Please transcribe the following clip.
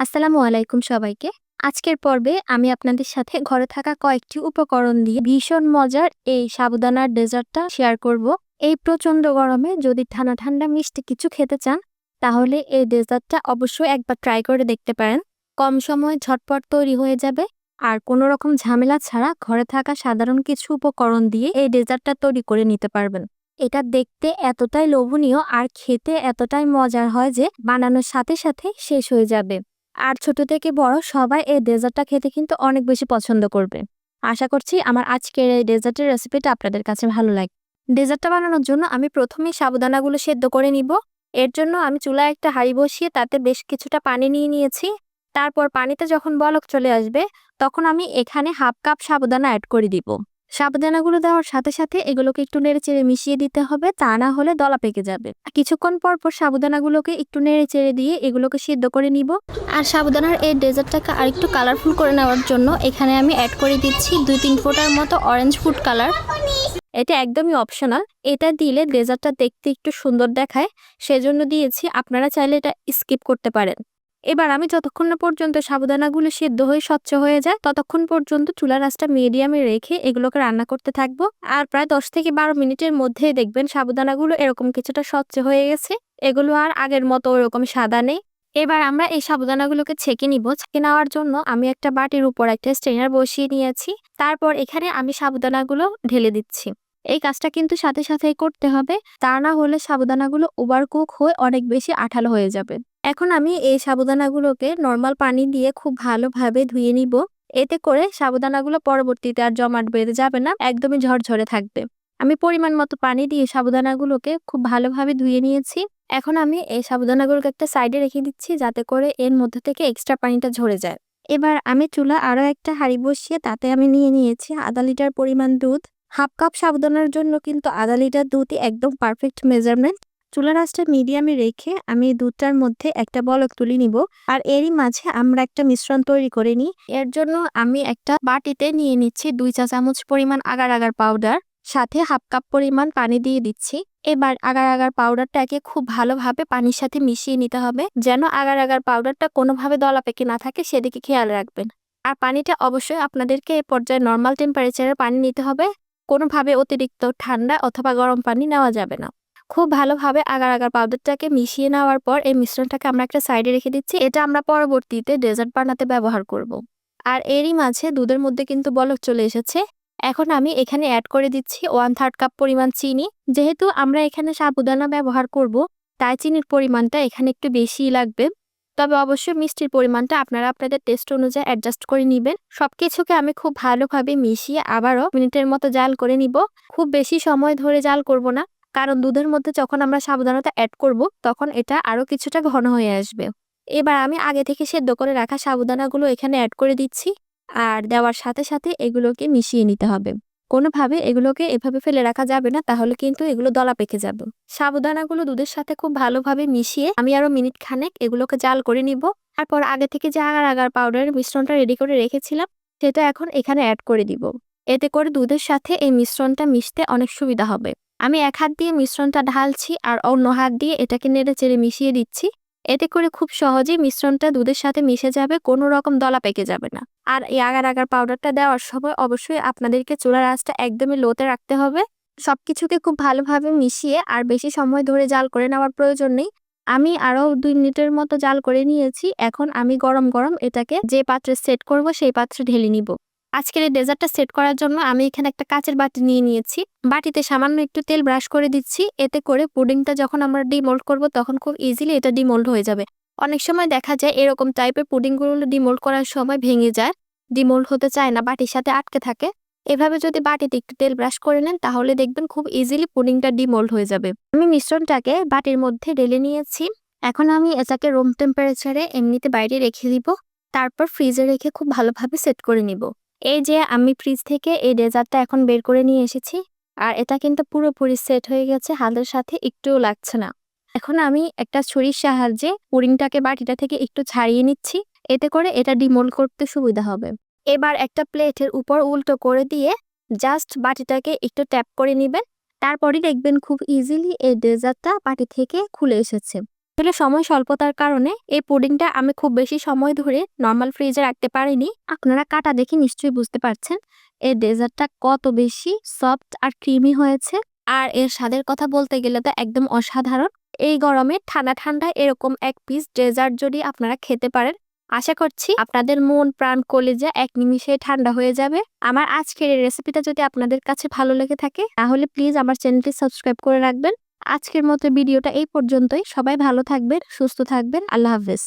আসসালামু আলাইকুম সবাইকে। আজকের পর্বে আমি আপনাদের সাথে ঘরে থাকা কয়েকটি উপকরণ দিয়ে ভীষণ মজার এই সাবুদানার ডেজার্টটা শেয়ার করব। এই প্রচণ্ড গরমে যদি ঠান্ডা ঠান্ডা মিষ্টি কিছু খেতে চান, তাহলে এই ডেজার্টটা অবশ্যই একবার ট্রাই করে দেখতে পারেন। কম সময় ঝটপট তৈরি হয়ে যাবে। আর কোনো রকম ঝামেলা ছাড়া ঘরে থাকা সাধারণ কিছু উপকরণ দিয়ে এই ডেজার্টটা তৈরি করে নিতে পারবেন। এটা দেখতে এতটাই লোভনীয় আর খেতে এতটাই মজার হয় যে বানানোর সাথে সাথে শেষ হয়ে যাবে। আর ছোট থেকে বড় সবাই এই ডেজার্টটা খেতে কিন্তু অনেক বেশি পছন্দ করবে। আশা করছি আমার আজকের এই ডেজার্টের রেসিপিটা আপনাদের কাছে ভালো লাগে, ডেজার্টটা বানানোর জন্য আমি প্রথমেই সাবুদানাগুলো সেদ্ধ করে নিব। এর জন্য আমি চুলায় একটা হাঁড়ি বসিয়ে তাতে বেশ কিছুটা পানি নিয়ে নিয়েছি। তারপর পানিতে যখন বলক চলে আসবে, তখন আমি এখানে হাফ কাপ সাবুদানা অ্যাড করে দিব। সাবুদানাগুলো দেওয়ার সাথে সাথে এগুলোকে একটু নেড়ে চেড়ে মিশিয়ে দিতে হবে, তা না হলে দলা পেকে যাবে। কিছুক্ষণ পর পর সাবুদানাগুলোকে একটু নেড়ে চেড়ে দিয়ে এগুলোকে সিদ্ধ করে নিব। আর সাবুদানার এই ডেজার্টটাকে আরেকটু কালারফুল করে নেওয়ার জন্য এখানে আমি অ্যাড করে দিচ্ছি দুই তিন ফোঁটার মতো অরেঞ্জ ফুড কালার এটা একদমই অপশনাল এটা দিলে ডেজার্টটা দেখতে একটু সুন্দর দেখায়। সেজন্য দিয়েছি। আপনারা চাইলে এটা স্কিপ করতে পারেন। এবার আমি যতক্ষণ না পর্যন্ত সাবুদানাগুলো সেদ্ধ হয়ে স্বচ্ছ হয়ে যায়, ততক্ষণ পর্যন্ত চুলার আঁচটা মিডিয়ামে রেখে এগুলোকে রান্না করতে থাকব। আর প্রায় দশ থেকে বারো মিনিটের মধ্যেই দেখবেন সাবুদানাগুলো এরকম কিছুটা স্বচ্ছ হয়ে গেছে। এগুলো আর আগের মতো ওরকম সাদা নেই। এবার আমরা এই সাবুদানাগুলোকে ছেঁকে নিব। ছেঁকে নেওয়ার জন্য আমি একটা বাটির উপর একটা স্ট্রেনার বসিয়ে নিয়েছি। তারপর এখানে আমি সাবুদানাগুলো ঢেলে দিচ্ছি। এই কাজটা কিন্তু সাথে সাথেই করতে হবে। তা না হলে সাবুদানাগুলো ওভার কুক হয়ে অনেক বেশি আঠালো হয়ে যাবে। এখন আমি এই সাবুদানাগুলোকে নর্মাল পানি দিয়ে খুব ভালোভাবে ধুয়ে নিব। এতে করে সাবুদানাগুলো পরবর্তীতে আর জমাট বেঁধে যাবে না, একদমই ঝরঝরে থাকবে। আমি পরিমাণ মতো পানি দিয়ে সাবুদানাগুলোকে খুব ভালোভাবে ধুয়ে নিয়েছি। এখন আমি এই সাবুদানাগুলোকে একটা সাইডে রেখে দিচ্ছি যাতে করে এর মধ্যে থেকে এক্সট্রা পানিটা ঝরে যায়। এবার আমি চুলা আরও একটা হাঁড়ি বসিয়ে তাতে আমি নিয়ে নিয়েছি আধা লিটার পরিমাণ দুধ। হাফ কাপ সাবুদানার জন্য কিন্তু আধা লিটার দুধই একদম পারফেক্ট মেজারমেন্ট চুলার আঁচটা মিডিয়ামে রেখে আমি দুধটার মধ্যে একটা বলক তুলে নিব। আর এরই মাঝে আমরা একটা মিশ্রণ তৈরি করে নিই। এর জন্য আমি একটা বাটিতে নিয়ে নিচ্ছি দুই চা চামচ পরিমাণ আগার আগার পাউডার, সাথে হাফ কাপ পরিমাণ পানি দিয়ে দিচ্ছি। এবার আগার আগার পাউডারটাকে খুব ভালোভাবে পানির সাথে মিশিয়ে নিতে হবে, যেন আগার আগার পাউডারটা কোনোভাবে দলা পেকে না থাকে, সেদিকে খেয়াল রাখবেন। আর পানিটা অবশ্যই আপনাদেরকে এ পর্যায়ে নর্মাল টেম্পারেচারের পানি নিতে হবে। কোনোভাবে অতিরিক্ত ঠান্ডা অথবা গরম পানি নেওয়া যাবে না। খুব ভালোভাবে আগার আগার পাউডারটাকে মিশিয়ে নেওয়ার পর এই মিশ্রণটাকে আমরা একটা সাইডে রেখে দিচ্ছি। এটা আমরা পরবর্তীতে ডেজার্ট বানাতে ব্যবহার করব। আর এরই মাঝে দুধের মধ্যে কিন্তু বলক চলে এসেছে। এখন আমি এখানে অ্যাড করে দিচ্ছি ওয়ান থার্ড কাপ পরিমাণ চিনি। যেহেতু আমরা এখানে সাবুদানা ব্যবহার করব, তাই চিনির পরিমাণটা এখানে একটু বেশিই লাগবে। তবে অবশ্যই মিষ্টির পরিমাণটা আপনারা আপনাদের টেস্ট অনুযায়ী অ্যাডজাস্ট করে নেবেন। সব কিছুকে আমি খুব ভালোভাবে মিশিয়ে আবারও মিনিটের মতো জাল করে নিব। খুব বেশি সময় ধরে জাল করব না। কারণ দুধের মধ্যে যখন আমরা সাবধানতা অ্যাড করব, তখন এটা আরও কিছুটা ঘন হয়ে আসবে। এবার আমি আগে থেকে সেদ্ধ করে রাখা সাবুদানাগুলো এখানে অ্যাড করে দিচ্ছি। আর দেওয়ার সাথে সাথে এগুলোকে মিশিয়ে নিতে হবে। কোনোভাবে এগুলোকে এভাবে ফেলে রাখা যাবে না, তাহলে কিন্তু এগুলো দলা পেকে যাবে। সাবুদানাগুলো দুধের সাথে খুব ভালোভাবে মিশিয়ে আমি আরও মিনিট খানেক এগুলোকে জাল করে নিব। তারপর আগে থেকে যে আগার আগার পাউডারের মিশ্রণটা রেডি করে রেখেছিলাম, সেটা এখন এখানে অ্যাড করে দিব। এতে করে দুধের সাথে এই মিশ্রণটা মিশতে অনেক সুবিধা হবে। আমি এক হাত দিয়ে মিশ্রণটা ঢালছি আর অন্য হাত দিয়ে এটাকে নেড়ে চেড়ে মিশিয়ে দিচ্ছি। এতে করে খুব সহজেই মিশ্রণটা দুধের সাথে মিশে যাবে, কোনো রকম দলা পেকে যাবে না। আর এই আগার আগার পাউডারটা দেওয়ার সময় অবশ্যই আপনাদেরকে চুলার আঁচটা একদমই লোতে রাখতে হবে। সবকিছুকে খুব ভালোভাবে মিশিয়ে আর বেশি সময় ধরে জাল করে নেওয়ার প্রয়োজন নেই। আমি আরও দুই মিনিটের মতো জাল করে নিয়েছি। এখন আমি গরম গরম এটাকে যে পাত্রে সেট করব সেই পাত্রে ঢেলে নিব। আজকের এই ডেজার্টটা সেট করার জন্য আমি এখানে একটা কাচের বাটি নিয়ে নিয়েছি। বাটিতে সামান্য একটু তেল ব্রাশ করে দিচ্ছি। এতে করে পুডিংটা যখন আমরা ডিমোল্ড করব তখন খুব ইজিলি এটা ডিমোল্ড হয়ে যাবে। অনেক সময় দেখা যায় এরকম টাইপের পুডিংগুলো ডিমোল্ড করার সময় ভেঙে যায়, ডিমোল্ড হতে চায় না, বাটির সাথে আটকে থাকে। এভাবে যদি বাটিতে একটু তেল ব্রাশ করে নেন তাহলে দেখবেন খুব ইজিলি পুডিংটা ডিমোল্ড হয়ে যাবে। আমি মিশ্রণটাকে বাটির মধ্যে ঢেলে নিয়েছি। এখন আমি এটাকে রুম টেম্পারেচারে এমনিতে বাইরে রেখে দিব। তারপর ফ্রিজে রেখে খুব ভালোভাবে সেট করে নিব। এই যে আমি ফ্রিজ থেকে এই ডেজার্টটা এখন বের করে নিয়ে এসেছি, আর এটা কিন্তু পুরোপুরি সেট হয়ে গেছে হালের সাথে একটুও লাগছে না। এখন আমি একটা ছুরির সাহায্যে পুরিংটাকে বাটিটা থেকে একটু ছাড়িয়ে নিচ্ছি, এতে করে এটা ডিমোল করতে সুবিধা হবে। এবার একটা প্লেটের উপর উল্টো করে দিয়ে জাস্ট বাটিটাকে একটু ট্যাপ করে নেবেন তারপরে দেখবেন খুব ইজিলি এই ডেজার্টটা বাটি থেকে খুলে এসেছে। আসলে সময় স্বল্পতার কারণে এই পুডিংটা আমি খুব বেশি সময় ধরে নর্মাল ফ্রিজে রাখতে পারিনি। আপনারা কাটা দেখে নিশ্চয়ই বুঝতে পারছেন, এই ডেজার্টটা কত বেশি সফট আর ক্রিমি হয়েছে। আর এর স্বাদের কথা বলতে গেলে তো একদম অসাধারণ। এই গরমে ঠান্ডা ঠান্ডা এরকম এক পিস ডেজার্ট যদি আপনারা খেতে পারেন, আশা করছি আপনাদের মন প্রাণ কলেজা এক নিমিষে ঠান্ডা হয়ে যাবে। আমার আজকের এই রেসিপিটা যদি আপনাদের কাছে ভালো লেগে থাকে, তাহলে প্লিজ আমার চ্যানেলটি সাবস্ক্রাইব করে রাখবেন। আজকের মতো ভিডিওটা এই পর্যন্তই। সবাই ভালো থাকবেন সুস্থ থাকবেন। আল্লাহ হাফেজ।